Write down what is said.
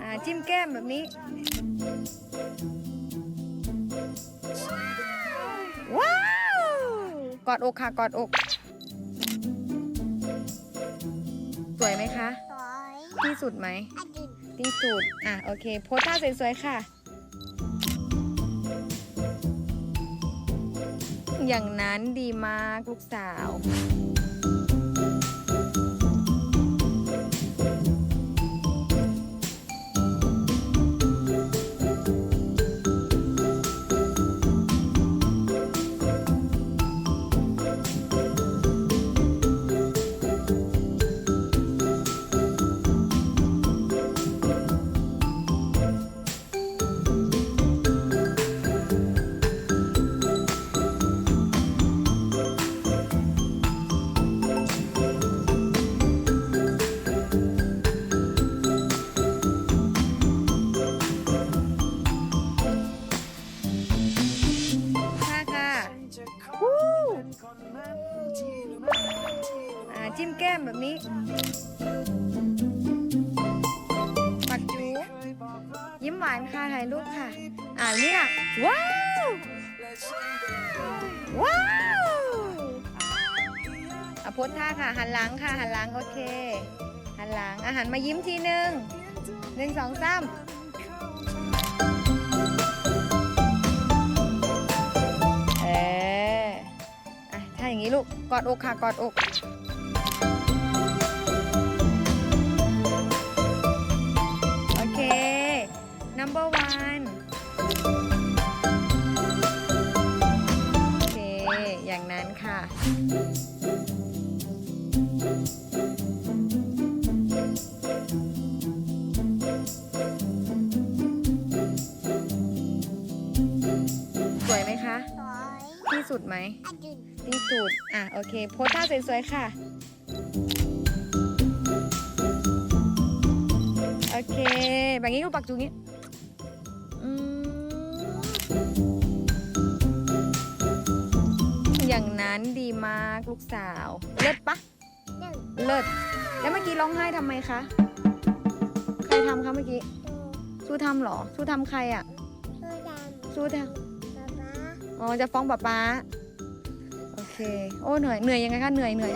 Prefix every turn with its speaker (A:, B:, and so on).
A: อ่าจิ้มแก้มแบบนี้ ว้าว กอดอกค่ะ กอดอก สวยไหมคะ
B: สวย
A: ที่สุดไหม
B: อดีต
A: ที่สุด อะ โอเค โพสท่าสวยๆค่ะ อย่างนั้นดีมากลูกสาว อ่าจิ้มแก้มแบบนี้ปักจูยิ้มหวานค่ะถ่ายรูปค่ะ อ่านี่ค่ะว้าวว้าวอะโพสท่าค่ะ หันหลังค่ะ หันหลังโอเค หันหลังอาหารมายิ้มทีหนึ่งหนึ่งสองสาม ถ้าอย่างนี้ลูก กอดอกค่ะ กอดอก โอเค number one โอเค อย่างนั้นค่ะ สุดไหม
B: อดีต
A: ที่สุด อะ โอเค โพสท่าสวยๆ ค่ะ โอเค แบบนี้ลูกปักจูงี้อืมอย่างนั้นดีมากลูกสาว เลิศปะ
B: หนึ่ง
A: เลิศ แล้วเมื่อกี้ร้องไห้ทำไมคะ ใครทำคะเมื่อกี้
B: ดู
A: สู้ทำเหรอ สู้ทำใครอะ
B: ดูดำ
A: สู้ท
B: ป๊าป๊าำ
A: อ๋อจะฟ้องป๊าป๊าโอเค โอ้เหนื่อยเหนื่อยยังไงคะเหนื่อยเหนื่อย